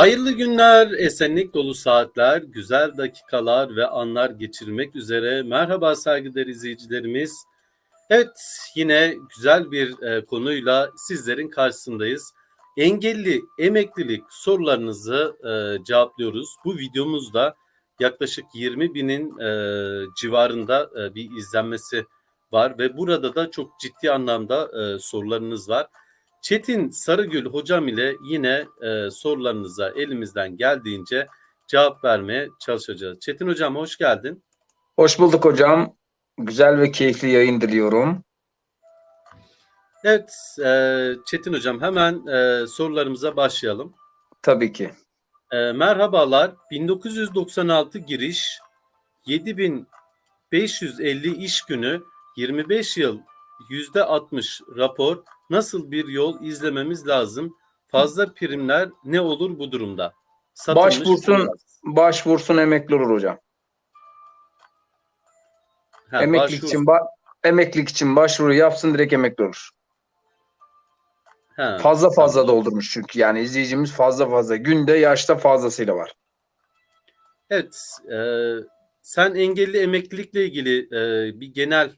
Hayırlı günler, esenlik dolu saatler, güzel dakikalar ve anlar geçirmek üzere. Merhaba saygıdeğer izleyicilerimiz. Evet, yine güzel bir e, konuyla sizlerin karşısındayız. Engelli emeklilik sorularınızı e, cevaplıyoruz. Bu videomuzda yaklaşık 20 binin e, civarında e, bir izlenmesi var ve burada da çok ciddi anlamda e, sorularınız var. Çetin Sarıgül hocam ile yine e, sorularınıza elimizden geldiğince cevap vermeye çalışacağız. Çetin hocam hoş geldin. Hoş bulduk hocam. Güzel ve keyifli yayın diliyorum. Evet e, Çetin hocam hemen e, sorularımıza başlayalım. Tabii ki. E, merhabalar 1996 giriş 7550 iş günü 25 yıl %60 rapor nasıl bir yol izlememiz lazım? Fazla primler ne olur bu durumda? Satılmış Başvursun. biraz. Başvursun emekli olur hocam. Ha, emeklilik başvur- için ba- emeklilik için başvuru yapsın direkt emekli olur. Ha, Fazla tamam. fazla doldurmuş çünkü yani izleyicimiz fazla fazla günde yaşta fazlasıyla var. Evet, e, sen engelli emeklilikle ilgili e, bir genel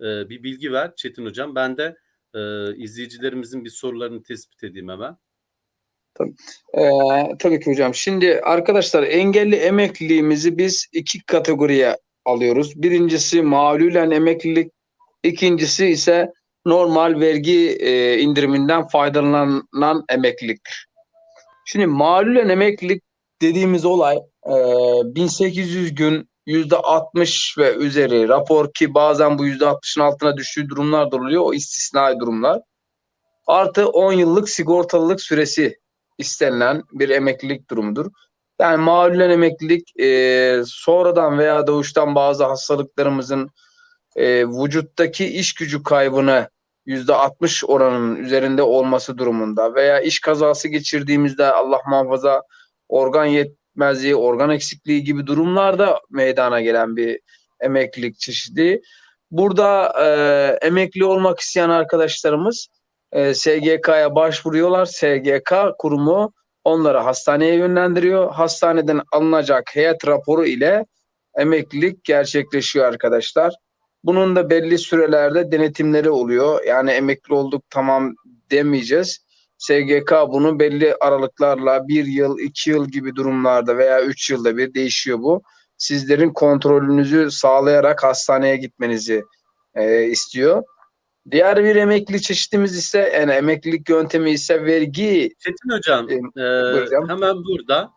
e, bir bilgi ver Çetin Hocam. Ben de e, izleyicilerimizin bir sorularını tespit edeyim hemen. Ee, tabii ki hocam. Şimdi arkadaşlar engelli emekliliğimizi biz iki kategoriye alıyoruz. Birincisi mağlulen emeklilik, ikincisi ise normal vergi e, indiriminden faydalanan emekliliktir. Şimdi mağlulen emeklilik dediğimiz olay e, 1800 gün %60 ve üzeri rapor ki bazen bu %60'ın altına düştüğü durumlar da oluyor. O istisnai durumlar. Artı 10 yıllık sigortalılık süresi istenilen bir emeklilik durumudur. Yani mağlulen emeklilik e, sonradan veya doğuştan bazı hastalıklarımızın e, vücuttaki iş gücü kaybını %60 oranının üzerinde olması durumunda veya iş kazası geçirdiğimizde Allah muhafaza organ yetmezliği, organ eksikliği gibi durumlarda meydana gelen bir emeklilik çeşidi. Burada e, emekli olmak isteyen arkadaşlarımız e, SGK'ya başvuruyorlar. SGK kurumu onları hastaneye yönlendiriyor. Hastaneden alınacak heyet raporu ile emeklilik gerçekleşiyor arkadaşlar. Bunun da belli sürelerde denetimleri oluyor. Yani emekli olduk tamam demeyeceğiz. SGK bunu belli aralıklarla bir yıl, iki yıl gibi durumlarda veya üç yılda bir değişiyor bu. Sizlerin kontrolünüzü sağlayarak hastaneye gitmenizi e, istiyor. Diğer bir emekli çeşitimiz ise yani emeklilik yöntemi ise vergi Çetin Hocam, E, e, buyurun. hemen burada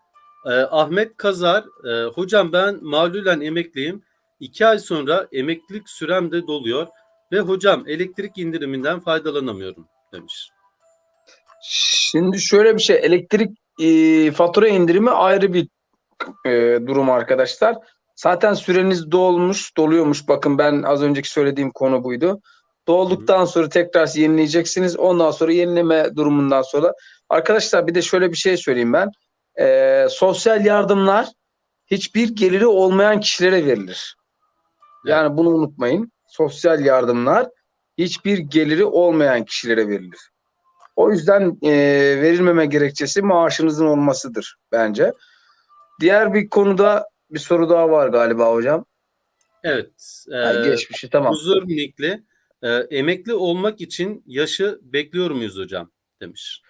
e, Ahmet Kazar, e, hocam ben mağlulen emekliyim. İki ay sonra emeklilik sürem de doluyor ve hocam elektrik indiriminden faydalanamıyorum demiş. Şimdi şöyle bir şey elektrik e, fatura indirimi ayrı bir e, durum arkadaşlar. Zaten süreniz dolmuş, doluyormuş. Bakın ben az önceki söylediğim konu buydu. Dolduktan sonra tekrar yenileyeceksiniz. Ondan sonra yenileme durumundan sonra arkadaşlar bir de şöyle bir şey söyleyeyim ben. E, sosyal yardımlar hiçbir geliri olmayan kişilere verilir. Yani bunu unutmayın. Sosyal yardımlar hiçbir geliri olmayan kişilere verilir. O yüzden e, verilmeme gerekçesi maaşınızın olmasıdır bence. Diğer bir konuda bir soru daha var galiba hocam. Evet. e, Ha, geçmişi tamam. Huzur Nikli, e, emekli olmak için yaşı bekliyor muyuz hocam demiş.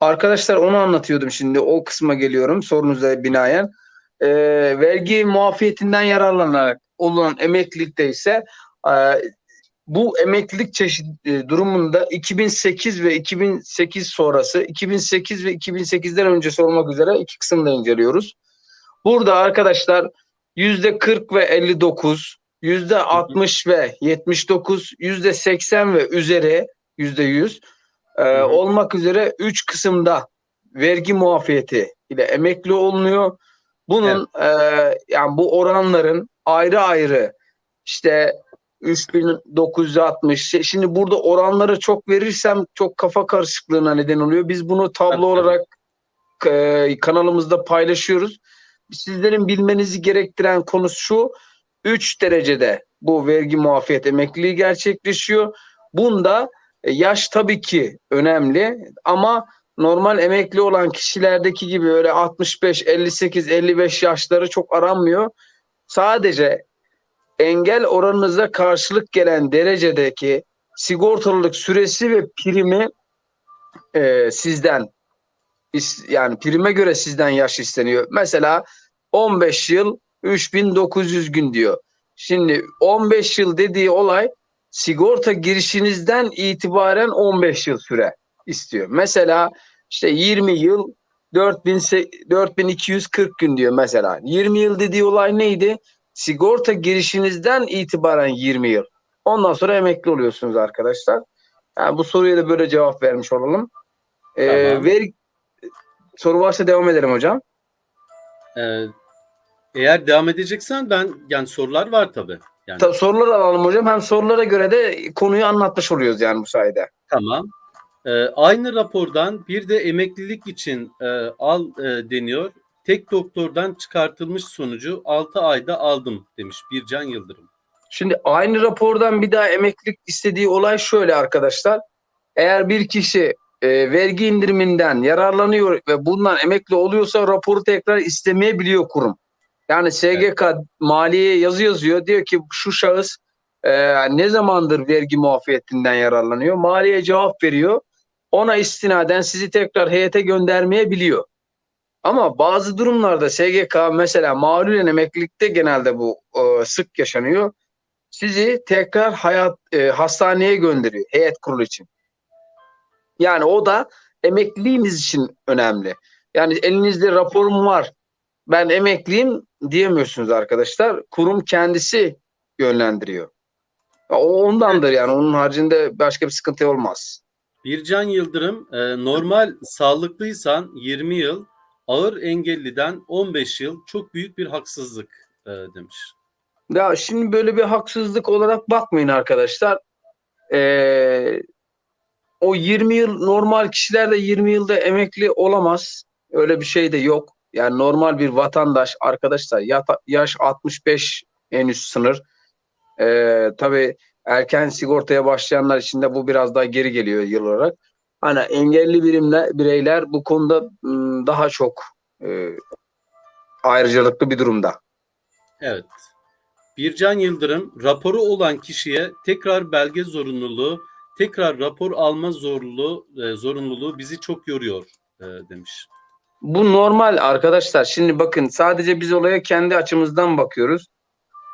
Arkadaşlar onu anlatıyordum şimdi. O kısma geliyorum sorunuza binaen. E, vergi muafiyetinden yararlanarak olunan emeklilikte ise e, bu emeklilik çeşit e, durumunda 2008 ve 2008 sonrası 2008 ve 2008'den öncesi olmak üzere iki kısımda inceliyoruz. Burada arkadaşlar yüzde 40 ve 59, yüzde 60 ve 79, yüzde 80 ve üzeri yüzde 100 e, olmak üzere 3 kısımda vergi muafiyeti ile emekli olunuyor. Bunun e, yani bu oranların ayrı ayrı işte 3960 şey- şimdi burada oranları çok verirsem çok kafa karışıklığına neden oluyor. Biz bunu tablo olarak e, kanalımızda paylaşıyoruz. Sizlerin bilmenizi gerektiren konu şu 3 derecede bu vergi muafiyet emekliliği gerçekleşiyor. Bunda e, yaş tabii ki önemli ama normal emekli olan kişilerdeki gibi öyle 65, 58, 55 yaşları çok aranmıyor. Sadece engel oranınıza karşılık gelen derecedeki sigortalılık süresi ve primi e, sizden yani prime göre sizden yaş isteniyor. Mesela 15 yıl 3900 gün diyor. Şimdi 15 yıl dediği olay sigorta girişinizden itibaren 15 yıl süre istiyor. Mesela işte 20 yıl 4000 se- 4240 gün diyor mesela. 20 yıl dediği olay neydi? Sigorta girişinizden itibaren 20 yıl. Ondan sonra emekli oluyorsunuz arkadaşlar. Yani bu soruya da böyle cevap vermiş olalım. Ee, Tamam. ver, soru varsa devam edelim hocam. Ee, eğer devam edeceksen ben yani sorular var tabii. Yani Ta- soruları alalım hocam. Hem sorulara göre de konuyu anlatmış oluyoruz yani bu sayede. tamam. Ee, aynı rapordan bir de emeklilik için e, al e, deniyor. Tek doktordan çıkartılmış sonucu 6 ayda aldım demiş Bircan Yıldırım. Şimdi aynı rapordan bir daha emeklilik istediği olay şöyle arkadaşlar. Eğer bir kişi e, vergi indiriminden yararlanıyor ve bundan emekli oluyorsa raporu tekrar istemeyebiliyor kurum. Yani SGK maliyeye yazı yazıyor. Diyor ki şu şahıs e, ne zamandır vergi muafiyetinden yararlanıyor? Maliye cevap veriyor. Ona istinaden sizi tekrar heyete göndermeyebiliyor. Ama bazı durumlarda SGK mesela mağlulen emeklilikte genelde bu e, sık yaşanıyor sizi tekrar hayat e, hastaneye gönderiyor heyet kurulu için. Yani o da emekliliğiniz için önemli. Yani elinizde raporum var. Ben emekliyim diyemiyorsunuz arkadaşlar. Kurum kendisi yönlendiriyor. O ondandır yani. Onun haricinde başka bir sıkıntı olmaz. Bircan Yıldırım e, normal sağlıklıysan 20 yıl, ağır engelliden 15 yıl çok büyük bir haksızlık e, demiş. Ya şimdi böyle bir haksızlık olarak bakmayın arkadaşlar. Ee, o 20 yıl normal kişiler de 20 yılda emekli olamaz. Öyle bir şey de yok. Yani normal bir vatandaş arkadaşlar yaş 65 en üst sınır. Ee, tabii erken sigortaya başlayanlar için de bu biraz daha geri geliyor yıl olarak. Hani engelli birimler, bireyler bu konuda ım, daha çok e, ayrıcalıklı bir durumda. Evet. Bircan Yıldırım raporu olan kişiye tekrar belge zorunluluğu, tekrar rapor alma zorunluluğu, e, zorunluluğu bizi çok yoruyor e, demiş. Bu normal arkadaşlar. Şimdi bakın sadece biz olaya kendi açımızdan bakıyoruz.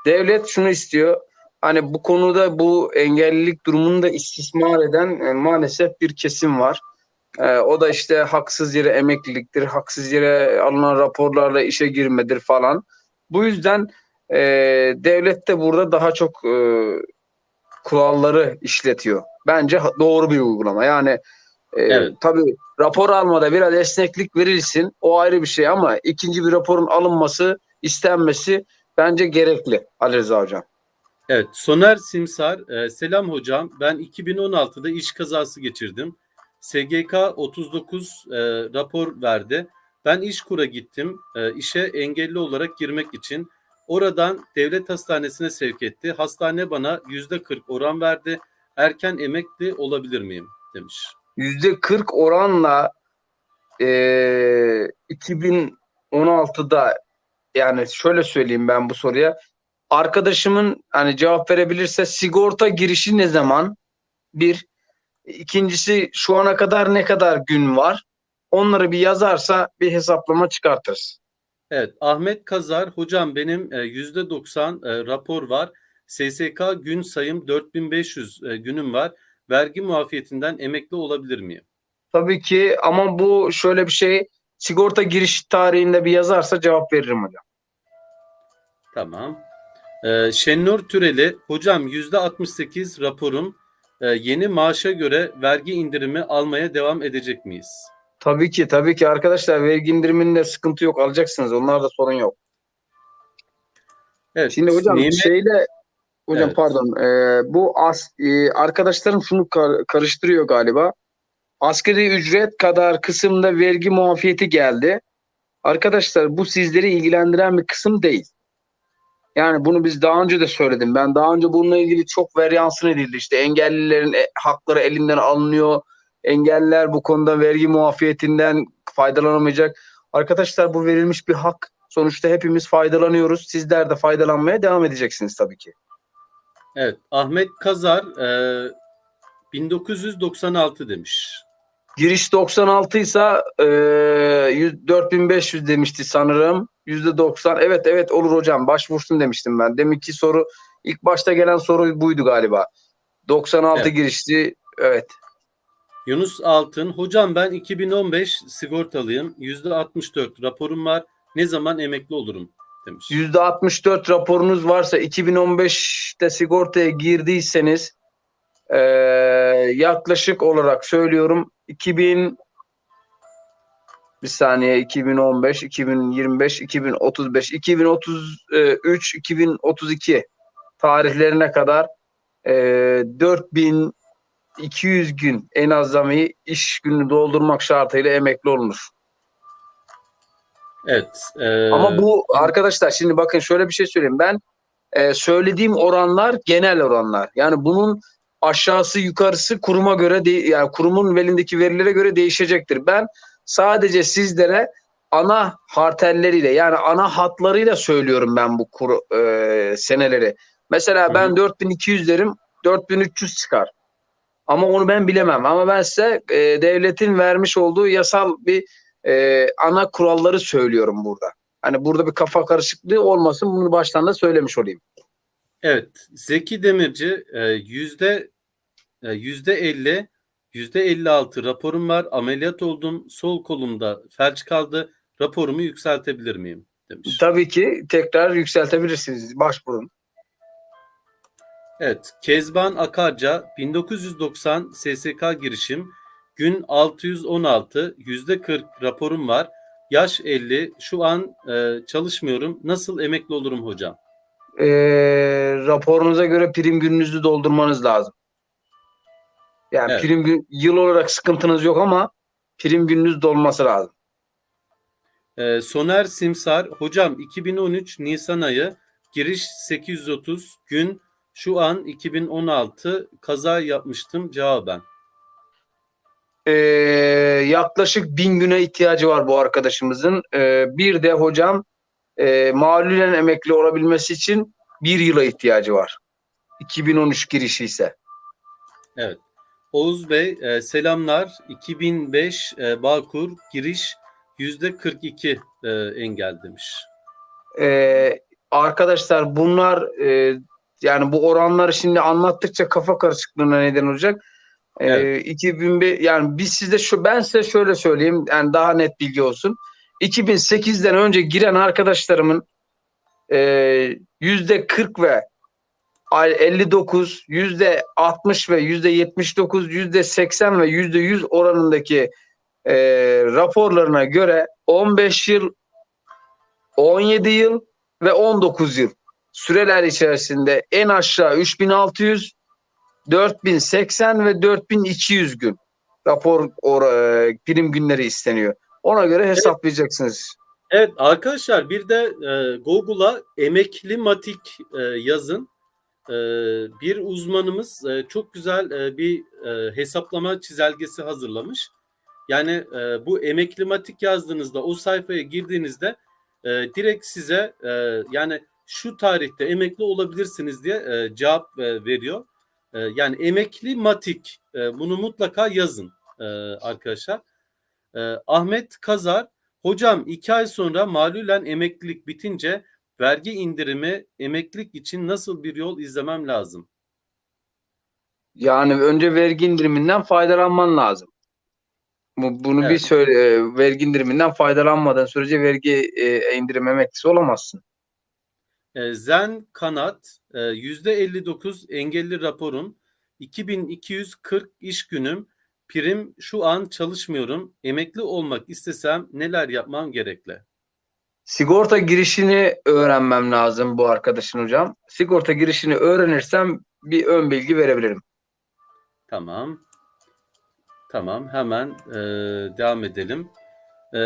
Devlet şunu istiyor. Hani bu konuda bu engellilik durumunu da istismar eden e, maalesef bir kesim var. E, o da işte haksız yere emekliliktir, haksız yere alınan raporlarla işe girmedir falan. Bu yüzden e, devlet de burada daha çok e, kuralları işletiyor. Bence doğru bir uygulama. Yani e, Evet. tabii rapor almada biraz esneklik verilsin. O ayrı bir şey ama ikinci bir raporun alınması, istenmesi bence gerekli Ali Rıza Hocam. Evet, Soner Simsar, e, selam hocam. Ben 2016'da iş kazası geçirdim. SGK 39 e, rapor verdi. Ben İşkur'a gittim. E, işe engelli olarak girmek için. Oradan devlet hastanesine sevk etti. Hastane bana %40 oran verdi. Erken emekli olabilir miyim? demiş. Yüzde 40 oranla e, 2016'da yani şöyle söyleyeyim ben bu soruya. Arkadaşımın hani cevap verebilirse sigorta girişi ne zaman? Bir. İkincisi şu ana kadar ne kadar gün var? Onları bir yazarsa bir hesaplama çıkartırız. Evet, Ahmet Kazar, hocam benim e, %90 e, rapor var. SSK gün sayım 4500 e, günüm var. Vergi muafiyetinden emekli olabilir miyim? Tabii ki ama bu şöyle bir şey sigorta giriş tarihinde bir yazarsa cevap veririm hocam. Tamam. Ee, Şennur Türeli, hocam %68 raporum e, yeni maaşa göre vergi indirimi almaya devam edecek miyiz? Tabii ki tabii ki arkadaşlar vergi indiriminde sıkıntı yok alacaksınız. Onlarda sorun yok. Evet. Şimdi hocam Nimet- şeyle hocam Evet. pardon e, bu as, e, arkadaşlarım şunu kar- karıştırıyor galiba. Asgari ücret kadar kısımda vergi muafiyeti geldi. Arkadaşlar bu sizleri ilgilendiren bir kısım değil. Yani bunu biz daha önce de söyledim. Ben daha önce bununla ilgili çok varyansın edildi. İşte engellilerin e, hakları elinden alınıyor. Engelliler bu konuda vergi muafiyetinden faydalanamayacak. Arkadaşlar bu verilmiş bir hak. Sonuçta hepimiz faydalanıyoruz. Sizler de faydalanmaya devam edeceksiniz tabii ki. Evet. Ahmet Kazar e, 1996 demiş. Giriş 96 ise e, 100 4500 demişti sanırım. %90. Evet evet olur hocam. Başvursun demiştim ben. Deminki soru ilk başta gelen soru buydu galiba. 96 Evet. girişti. Evet. Yunus Altın, hocam ben 2015 sigortalıyım. %64 raporum var. Ne zaman emekli olurum demiş. %64 raporunuz varsa 2015'te sigortaya girdiyseniz e, yaklaşık olarak söylüyorum 2000 bir saniye 2015, 2025, 2035, 2033, 2032 tarihlerine kadar e, 4200 gün en azami iş günü doldurmak şartıyla emekli olunur. Evet. e, Ama bu arkadaşlar şimdi bakın şöyle bir şey söyleyeyim. Ben e, söylediğim oranlar genel oranlar. Yani bunun aşağısı yukarısı kuruma göre de, yani kurumun elindeki verilere göre değişecektir. Ben sadece sizlere ana hartelleriyle yani ana hatlarıyla söylüyorum ben bu kuru, e, seneleri. Mesela ben Hı hı. 4200 derim 4300 çıkar. Ama onu ben bilemem. Ama ben size e, devletin vermiş olduğu yasal bir e, ana kuralları söylüyorum burada. Hani burada bir kafa karışıklığı olmasın. Bunu baştan da söylemiş olayım. Evet, Zeki Demirci e, yüzde e, yüzde 50, yüzde 56 raporum var. Ameliyat oldum. Sol kolumda felç kaldı. Raporumu yükseltebilir miyim? demiş. Tabii ki tekrar yükseltebilirsiniz. Başvurun. Evet, Kezban Akarca 1990 SSK girişim gün 616 yüzde 40 raporum var. Yaş 50. Şu an e, çalışmıyorum. Nasıl emekli olurum hocam? E, raporunuza göre prim gününüzü doldurmanız lazım. Yani Evet. prim gün, yıl olarak sıkıntınız yok ama prim gününüz dolması lazım. Ee, Soner Simsar, hocam 2013 Nisan ayı giriş 830 gün şu an 2016 kaza yapmıştım cevaben. Ee, yaklaşık bin güne ihtiyacı var bu arkadaşımızın. Ee, bir de hocam e, malulen emekli olabilmesi için bir yıla ihtiyacı var. 2013 girişi ise. Evet. Oğuz Bey e, selamlar 2005 e, Bağkur giriş yüzde 42 e, engel demiş. Ee, arkadaşlar bunlar e, yani bu oranları şimdi anlattıkça kafa karışıklığına neden olacak. Ee, Evet. 2005 yani biz size şu ben size şöyle söyleyeyim yani daha net bilgi olsun. 2008'den önce giren arkadaşlarımın e, yüzde 40 ve 59, yüzde 60 ve yüzde 79, yüzde 80 ve yüzde 100 oranındaki e, raporlarına göre 15 yıl, 17 yıl ve 19 yıl süreler içerisinde en aşağı 3600, 4080 ve 4200 gün rapor or, e, prim günleri isteniyor. Ona göre hesaplayacaksınız. Evet arkadaşlar bir de e, Google'a emekli matik e, yazın. E, bir uzmanımız e, çok güzel e, bir e, hesaplama çizelgesi hazırlamış. Yani bu emekli matik yazdığınızda o sayfaya girdiğinizde direkt size yani şu tarihte emekli olabilirsiniz diye cevap veriyor. Yani emekli matik bunu mutlaka yazın arkadaşlar. Ahmet Kazar Hocam iki ay sonra malulen emeklilik bitince vergi indirimi emeklilik için nasıl bir yol izlemem lazım? Yani önce vergi indiriminden faydalanman lazım. Bu, bunu bir Evet. söyle e, vergi indiriminden faydalanmadan sürece vergi e, indirim emeklisi olamazsın. E, Zen Kanat e, %59 engelli raporum 2240 iş günüm prim şu an çalışmıyorum emekli olmak istesem neler yapmam gerekli? Sigorta girişini öğrenmem lazım bu arkadaşın hocam. Sigorta girişini öğrenirsem bir ön bilgi verebilirim. Tamam. Tamam hemen e, devam edelim. E,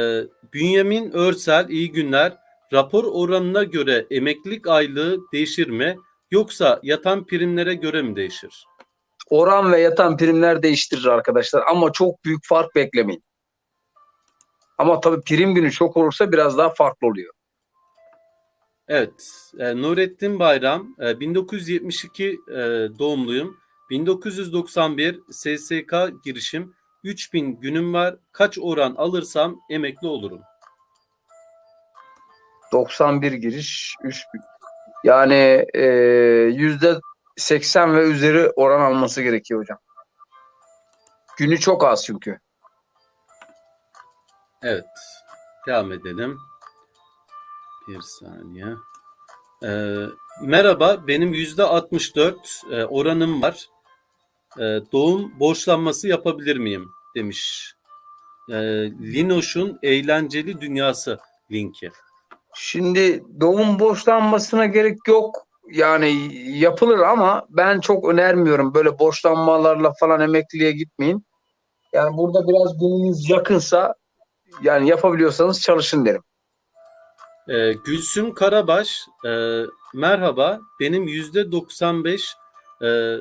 Bünyamin Örsel iyi günler. Rapor oranına göre emeklilik aylığı değişir mi? Yoksa yatan primlere göre mi değişir? oran ve yatan primler değiştirir arkadaşlar. Ama çok büyük fark beklemeyin. Ama tabii prim günü çok olursa biraz daha farklı oluyor. Evet, e, Nurettin Bayram, e, 1972 e, doğumluyum. 1991 SSK girişim. 3000 günüm var. Kaç oran alırsam emekli olurum. 91 giriş 3000. Yani e, yüzde 80 ve üzeri oran alması gerekiyor hocam. Günü çok az çünkü. Evet, devam edelim. Bir saniye. Ee, merhaba, benim yüzde 64 e, oranım var. E, doğum borçlanması yapabilir miyim? Demiş. E, Linoş'un Eğlenceli Dünyası linki. Şimdi doğum borçlanmasına gerek yok. Yani yapılır ama ben çok önermiyorum. Böyle borçlanmalarla falan emekliliğe gitmeyin. Yani burada biraz gününüz yakınsa yani yapabiliyorsanız çalışın derim. Ee, Gülsüm Karabaş, e, merhaba. Benim yüzde 95 e,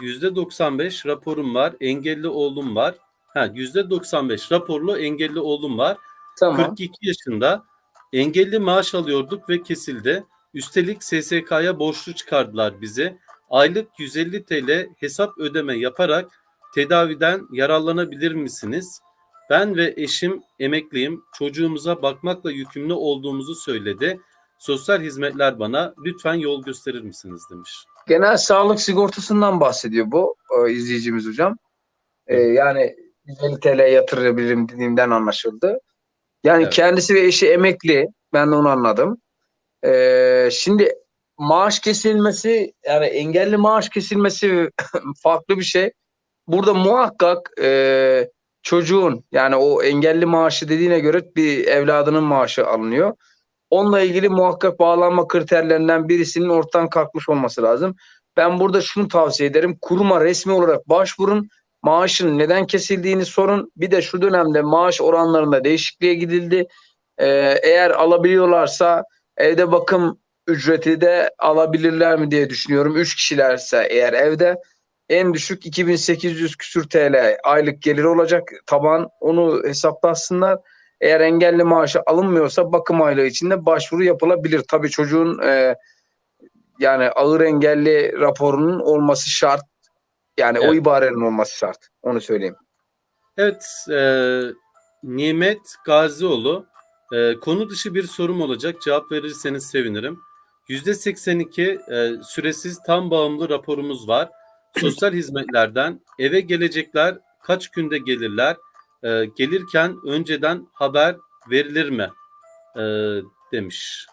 yüzde 95 raporum var. Engelli oğlum var. Ha yüzde 95 raporlu engelli oğlum var. Tamam. 42 yaşında. Engelli maaş alıyorduk ve kesildi. Üstelik SSK'ya borçlu çıkardılar bizi. Aylık 150 TL hesap ödeme yaparak tedaviden yararlanabilir misiniz? Ben ve eşim emekliyim. Çocuğumuza bakmakla yükümlü olduğumuzu söyledi. Sosyal hizmetler bana lütfen yol gösterir misiniz demiş. Genel sağlık sigortasından bahsediyor bu e, izleyicimiz hocam. E, yani 150 TL yatırabilirim dediğimden anlaşıldı. Yani Evet. kendisi ve eşi emekli. Ben de onu anladım. E, şimdi maaş kesilmesi yani engelli maaş kesilmesi farklı bir şey. Burada muhakkak e, çocuğun yani o engelli maaşı dediğine göre bir evladının maaşı alınıyor. Onunla ilgili muhakkak bağlanma kriterlerinden birisinin ortadan kalkmış olması lazım. Ben burada şunu tavsiye ederim. Kuruma resmi olarak başvurun. Maaşın neden kesildiğini sorun. Bir de şu dönemde maaş oranlarında değişikliğe gidildi. Ee, eğer alabiliyorlarsa evde bakım ücreti de alabilirler mi diye düşünüyorum. Üç kişilerse eğer evde en düşük 2800 küsür TL aylık gelir olacak taban onu hesaplasınlar. Eğer engelli maaşı alınmıyorsa bakım aylığı içinde başvuru yapılabilir. Tabii çocuğun e, yani ağır engelli raporunun olması şart. Yani o Evet. ibarenin olması şart. Onu söyleyeyim. Evet, e, Nimet Gazioğlu. E, konu dışı bir sorum olacak. Cevap verirseniz sevinirim. %82 e, süresiz tam bağımlı raporumuz var. Sosyal hizmetlerden eve gelecekler kaç günde gelirler? E, gelirken önceden haber verilir mi? E, demiş.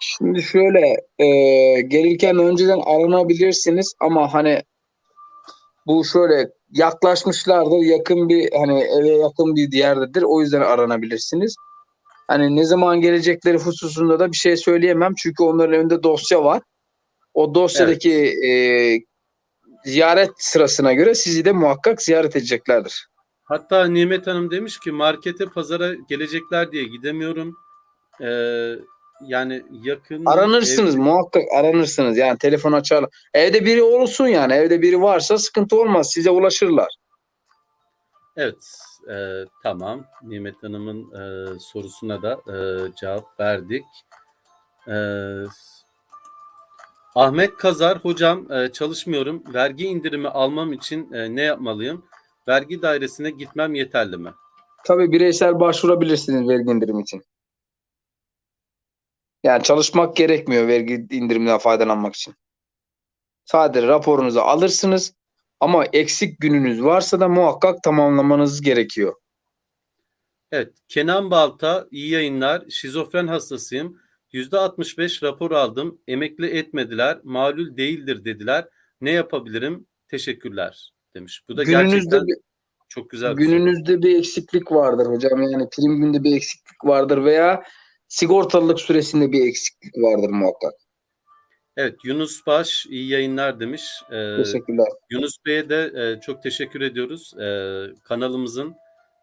Şimdi şöyle e, gelirken önceden aranabilirsiniz ama hani bu şöyle yaklaşmışlardır yakın bir hani eve yakın bir yerdedir o yüzden aranabilirsiniz. Hani ne zaman gelecekleri hususunda da bir şey söyleyemem çünkü onların önünde dosya var. O dosyadaki e, ziyaret sırasına göre sizi de muhakkak ziyaret edeceklerdir. Hatta Nimet Hanım demiş ki markete pazara gelecekler diye gidemiyorum. E, yani yakın Aranırsınız muhakkak aranırsınız yani telefon açar. Evde biri olsun yani evde biri varsa sıkıntı olmaz size ulaşırlar. Evet, e, tamam. Nimet Hanım'ın e, sorusuna da e, cevap verdik. E, Ahmet Kazar, hocam e, çalışmıyorum. Vergi indirimi almam için e, ne yapmalıyım? Vergi dairesine gitmem yeterli mi? Tabii bireysel başvurabilirsiniz vergi indirimi için. Yani çalışmak gerekmiyor vergi indiriminden faydalanmak için. Sadece raporunuzu alırsınız ama eksik gününüz varsa da muhakkak tamamlamanız gerekiyor. Evet, Kenan Balta, iyi yayınlar. Şizofren hastasıyım. %65 rapor aldım. Emekli etmediler. Malul değildir dediler. Ne yapabilirim? Teşekkürler demiş. Bu da Gününüzde gerçekten bir, çok güzel bir soru. gününüzde bir eksiklik vardır hocam. Yani prim günde bir eksiklik vardır veya sigortalılık süresinde bir eksiklik vardır muhakkak. Evet Yunus Baş iyi yayınlar demiş. Ee, Teşekkürler. Yunus Bey'e de e, çok teşekkür ediyoruz. Ee, kanalımızın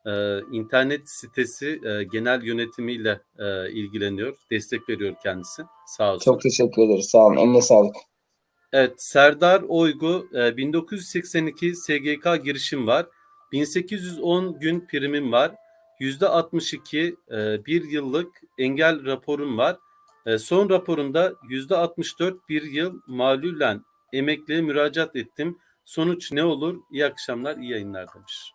e, internet sitesi e, genel yönetimiyle e, ilgileniyor. Destek veriyor kendisi. Sağ olsun. Çok teşekkür ederiz. Sağ olun. Eline sağlık. Evet, Serdar Oygu, e, 1982 SGK girişim var. 1810 gün primim var. %62 e, bir yıllık engel raporum var. E, son raporumda %64 bir yıl malulen emekliye müracaat ettim. Sonuç ne olur? İyi akşamlar, iyi yayınlar demiş.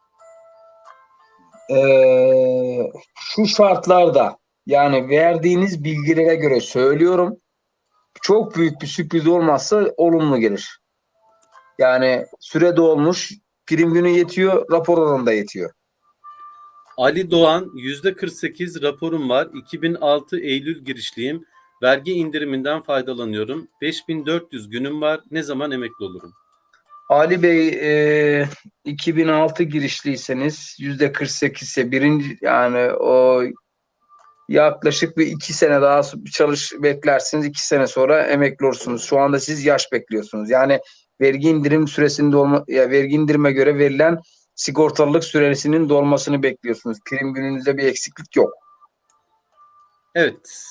Ee, şu şartlarda yani verdiğiniz bilgilere göre söylüyorum. Çok büyük bir sürpriz olmazsa olumlu gelir. Yani süre dolmuş, prim günü yetiyor, rapor oranı da yetiyor. Ali Doğan %48 raporum var. 2006 Eylül girişliyim. Vergi indiriminden faydalanıyorum. 5400 günüm var. Ne zaman emekli olurum? Ali Bey e, 2006 girişliyseniz yüzde 48 ise birinci yani o yaklaşık bir iki sene daha çalış beklersiniz. iki sene sonra emekli olursunuz. Şu anda siz yaş bekliyorsunuz. Yani vergi indirim süresinde olma ya vergi indirime göre verilen sigortalılık süresinin dolmasını bekliyorsunuz. Prim gününüzde bir eksiklik yok. Evet.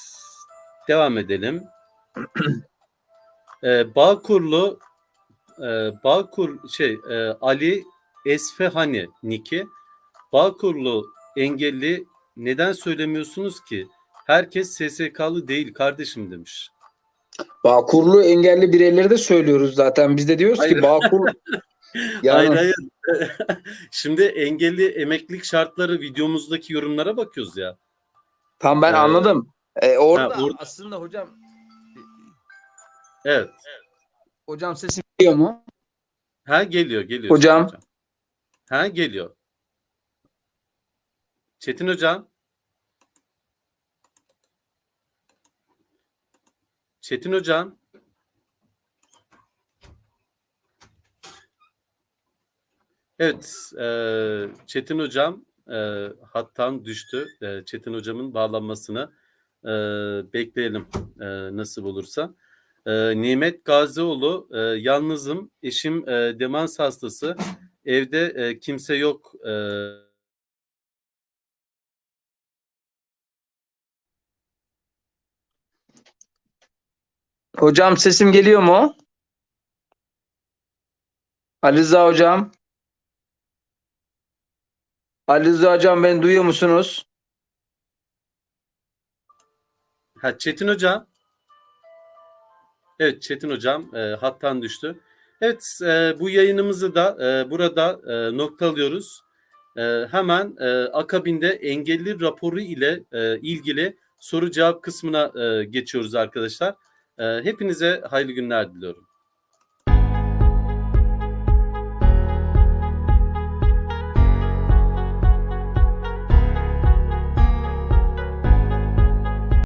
Devam edelim. ee, Bağkurlu e, Bağkur şey e, Ali Esfehani Niki Bağkurlu engelli neden söylemiyorsunuz ki? Herkes SSK'lı değil kardeşim demiş. Bağkurlu engelli bireyleri de söylüyoruz zaten. Biz de diyoruz Hayır. ki Bağkur yani Hayır hayır. Şimdi engelli emeklilik şartları videomuzdaki yorumlara bakıyoruz ya. tam ben Ee, anladım. Ee, orada ha, orada- aslında hocam Evet. hocam sesim geliyor mu? Ha geliyor geliyor. Hocam. Ha geliyor. Çetin hocam. Çetin hocam. Evet, e, Çetin hocam e, hattan düştü. E, Çetin hocamın bağlanmasını e, bekleyelim e, nasıl olursa. E, Nimet Gazioğlu, e, yalnızım, eşim e, demans hastası, evde e, kimse yok. E, Hocam sesim geliyor mu? Ali Rıza hocam. Ali Rıza hocam beni duyuyor musunuz? ha, Çetin hocam. Evet, Çetin hocam e, hattan düştü. Evet, e, bu yayınımızı da e, burada e, noktalıyoruz. E, hemen e, akabinde engelli raporu ile e, ilgili soru cevap kısmına e, geçiyoruz arkadaşlar. E, hepinize hayırlı günler diliyorum.